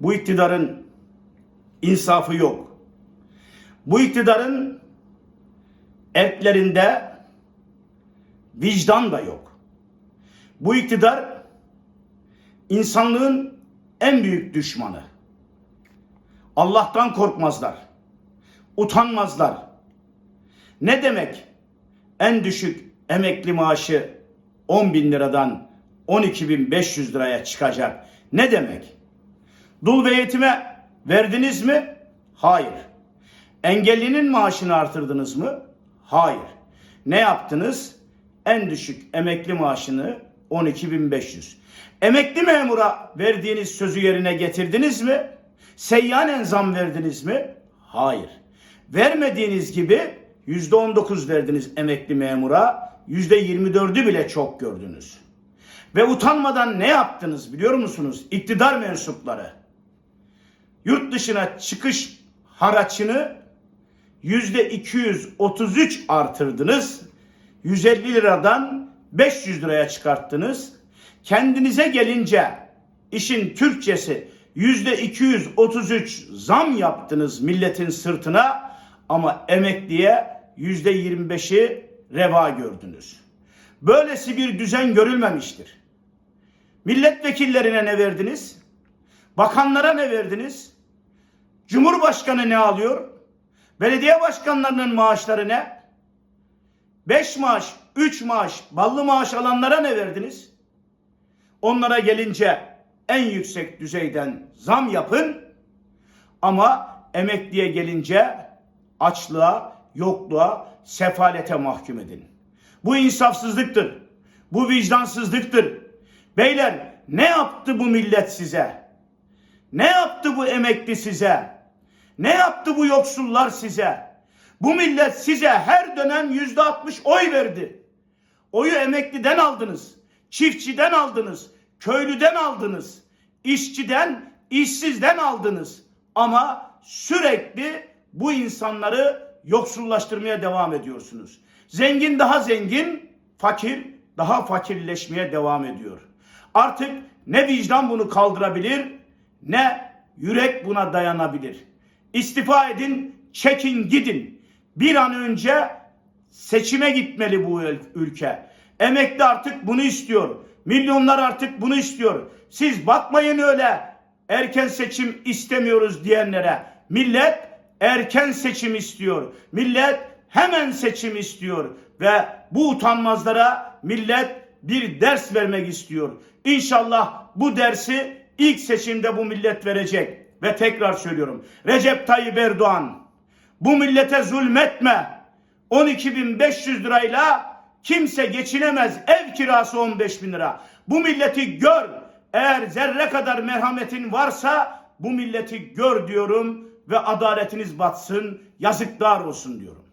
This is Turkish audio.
Bu iktidarın insafı yok. Bu iktidarın erklerinde vicdan da yok. Bu iktidar insanlığın en büyük düşmanı. Allah'tan korkmazlar. Utanmazlar. Ne demek en düşük emekli maaşı 10 bin liradan 12 bin 500 liraya çıkacak? Ne demek? Dul ve yetime verdiniz mi? Hayır. Engellinin maaşını artırdınız mı? Hayır. Ne yaptınız? En düşük emekli maaşını 12.500. Emekli memura verdiğiniz sözü yerine getirdiniz mi? Seyyanen zam verdiniz mi? Hayır. Vermediğiniz gibi %19 verdiniz emekli memura, %24'ü bile çok gördünüz. Ve utanmadan ne yaptınız biliyor musunuz? İktidar mensupları. Yurt dışına çıkış haraçını yüzde 233 artırdınız. 150 liradan 500 liraya çıkarttınız. Kendinize gelince işin Türkçesi yüzde 233 zam yaptınız milletin sırtına ama emekliye yüzde 25'i reva gördünüz. Böylesi bir düzen görülmemiştir. Milletvekillerine ne verdiniz? Bakanlara ne verdiniz? Cumhurbaşkanı ne alıyor? Belediye başkanlarının maaşları ne? 5 maaş, 3 maaş, ballı maaş alanlara ne verdiniz? Onlara gelince en yüksek düzeyden zam yapın ama emekliye gelince açlığa, yokluğa, sefalete mahkum edin. Bu insafsızlıktır. Bu vicdansızlıktır. Beyler ne yaptı bu millet size? Ne yaptı bu emekli size? Ne yaptı bu yoksullar size? Bu millet size her dönem yüzde altmış oy verdi. Oyu emekliden aldınız, çiftçiden aldınız, köylüden aldınız, işçiden, işsizden aldınız. Ama sürekli bu insanları yoksullaştırmaya devam ediyorsunuz. Zengin daha zengin, fakir daha fakirleşmeye devam ediyor. Artık ne vicdan bunu kaldırabilir, ne yürek buna dayanabilir. İstifa edin, çekin gidin. Bir an önce seçime gitmeli bu ülke. Emekli artık bunu istiyor. Milyonlar artık bunu istiyor. Siz bakmayın öyle erken seçim istemiyoruz diyenlere. Millet erken seçim istiyor. Millet hemen seçim istiyor ve bu utanmazlara millet bir ders vermek istiyor. İnşallah bu dersi ilk seçimde bu millet verecek. Ve tekrar söylüyorum. Recep Tayyip Erdoğan bu millete zulmetme. 12.500 lirayla kimse geçinemez. Ev kirası 15 bin lira. Bu milleti gör. Eğer zerre kadar merhametin varsa bu milleti gör diyorum ve adaletiniz batsın. Yazıklar olsun diyorum.